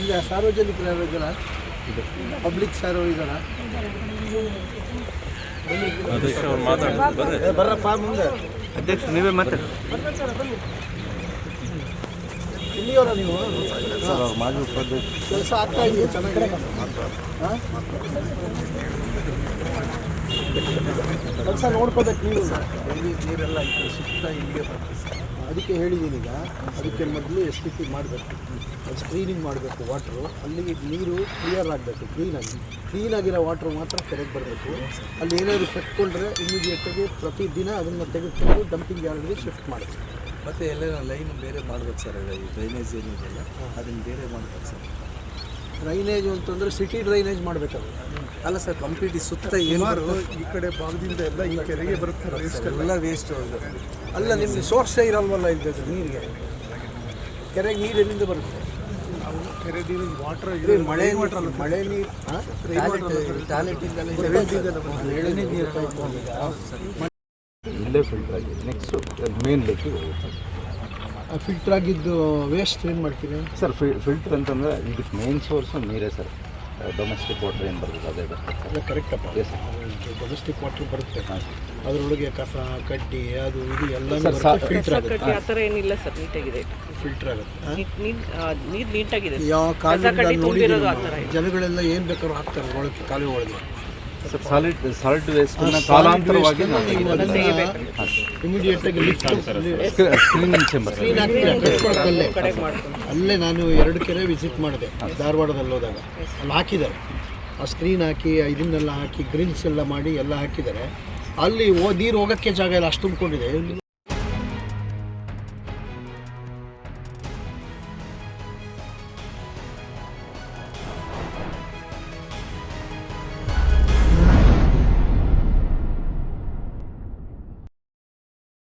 ಈಗ ಸಾರ್ವಜನಿಕರು ಪಬ್ಲಿಕ್ ಇದ್ದಾರ? ಪಬ್ಲಿಕ್ ಯಾರು ಇದ್ದಾರ? ಬರ್ರಪ್ಪ ಮುಂದೆ. ಅಧ್ಯಕ್ಷ ನೀವೇ ಮಾತಾಡಿ ಇಲ್ಲಿಯವರ ನೀವು? ಸರ್ ಅವ್ರು ಮಾಜಿ ಉಪಾಧ್ಯಕ್ಷ. ಕೆಲಸ ಆಗ್ತಾ ಇದೆಯಾ? ಚೆನ್ನಾಗಿ ಹಾಂ? ಕೆಲಸ ನೋಡ್ಕೋಬೇಕು ನೀವು. ನೀರೆಲ್ಲ ಸುತ್ತ ಇಲ್ಲಿಗೆ ಅದಕ್ಕೆ ಹೇಳಿದ್ದೀನಿ ಈಗ, ಅದಕ್ಕೆ ಮೊದಲು ಎಸ್ ಟಿ ಮಾಡಬೇಕು. ಅದು ಸ್ಕ್ರೀನಿಂಗ್ ಮಾಡಬೇಕು ವಾಟ್ರು ಅಲ್ಲಿಗೆ ನೀರು ಕ್ಲಿಯರ್ ಆಗಬೇಕು ಕ್ಲೀನಾಗಿ ಕ್ಲೀನಾಗಿರೋ ವಾಟ್ರ್ ಮಾತ್ರ ಕೆರೆಗೆ ಬರಬೇಕು. ಅಲ್ಲಿ ಏನಾದರೂ ಕಟ್ಕೊಂಡ್ರೆ ಇಮಿಡಿಯೇಟಾಗಿ ಪ್ರತಿದಿನ ಅದನ್ನು ತೆಗೆದುಕೊಂಡು ಡಂಪಿಂಗ್ ಯಾರ್ಡ್ಗೆ ಶಿಫ್ಟ್ ಮಾಡಬೇಕು. ಮತ್ತು ಎಲ್ಲ ಲೈನ್ ಬೇರೆ ಮಾಡಬೇಕು ಸರ್ ಡ್ರೈನೇಜ್ ಏನಿದೆಯಲ್ಲ, ಅದನ್ನು ಬೇರೆ ಮಾಡಬೇಕು ಸರ್ ಡ್ರೈನೇಜ್ ಅಂತಂದರೆ ಸಿಟಿ ಡ್ರೈನೇಜ್ ಮಾಡಬೇಕಲ್ಲ ಅಲ್ಲ ಸರ್ ಕಂಪ್ಲೀಟ್ ಈ ಸುತ್ತ ಏನು ಈ ಕಡೆ ಭಾಗದಿಂದ ಎಲ್ಲ ಈ ಕೆರೆಗೆ ಬರುತ್ತೆ ಎಲ್ಲ ವೇಸ್ಟ್ ಅಲ್ಲ ನಿಮಗೆ ಸೋರ್ಸೇ ಇರಲ್ವಲ್ಲ ಇದ್ದದ್ದು ನೀರಿಗೆ? ಕೆರೆಗೆ ನೀರು ಎಲ್ಲಿಂದ ಬರುತ್ತೆ? ಕೆರೆ ನೀರು ವಾಟರ್ ಮಳೆ ಮಳೆ ನೀರು ಟ್ಯಾಲೆಂಟ್ ಏಳನೇ ನೀರು ಇಲ್ಲೇ ಫಿಲ್ಟರ್ ಆಗಿ ನೆಕ್ಸ್ಟ್ ಮೇನ್ ಲೇಕಿಗೆ ಹೋಗುತ್ತೆ. ಫಿಲ್ಟರ್ ಆಗಿದ್ದು ವೇಸ್ಟ್ ಏನು ಮಾಡ್ತೀರಿ? ಸರ್ ಫಿಲ್ಟರ್ ಅಂತಂದರೆ ಇದು ಮೇನ್ ಸೋರ್ಸು ನೀರೇ ಸರ್ ಡೊಮೆಸ್ಟಿಕ್ ವಾಟರ್ ಏನು ಬರ್ತದೆ ಅದೇ ಬರ್ತದೆ. ಅಲ್ಲ ಕರೆಕ್ಟಪ್ಪ ಅದೇ ಸರ್ ಡೊಮೆಸ್ಟಿಕ್ ವಾಟರ್ ಬರುತ್ತೆ. ಅದರೊಳಗೆ ಕಸ ಕಡ್ಡಿ ಅದು ಇದು ಎಲ್ಲ ಫಿಲ್ಟರ್ ಆಗುತ್ತೆ. ಕಟ್ಟಿ ಆ ಥರ ಏನಿಲ್ಲ ಸರ್ ನೀಟಾಗಿದೆ. ಫಿಲ್ಟರ್ ಆಗುತ್ತೆ. ನೀರು ನೀಟಾಗಿದೆ ಯಾವ ಕಾಲು ಕಡ್ಡಿ ಜನಗಳೆಲ್ಲ ಏನು ಬೇಕಾದ್ರೂ ಹಾಕ್ತಾರೆ ಒಳಗೆ ಕಾಲುವೆ ಒಳಗೆ ಸಾಲಿಡ್ ಸಾಲ್ಟ್ ವೇಸ್ಟನ್ನ ಕಾಲಾಂತರವಾಗಿ ಸ್ಕ್ರೀನಿಂಗ್ ಚೇಂಬರ್ ಅಲ್ಲೇ. ನಾನು ಎರಡು ಕೆರೆ ವಿಸಿಟ್ ಮಾಡಿದೆ ಧಾರವಾಡದಲ್ಲಿ ಹೋದಾಗ. ಅಲ್ಲಿ ಹಾಕಿದ್ದಾರೆ. ಆ ಸ್ಕ್ರೀನ್ ಹಾಕಿ ಇದನ್ನೆಲ್ಲ ಹಾಕಿ ಗ್ರಿಲ್ಸ್ ಎಲ್ಲ ಮಾಡಿ ಎಲ್ಲ ಹಾಕಿದ್ದಾರೆ. ಅಲ್ಲಿ ಓ ನೀರು ಹೋಗೋಕ್ಕೆ ಜಾಗ ಇಲ್ಲ ಅಷ್ಟು ತುಂಬಿಕೊಂಡಿದೆ.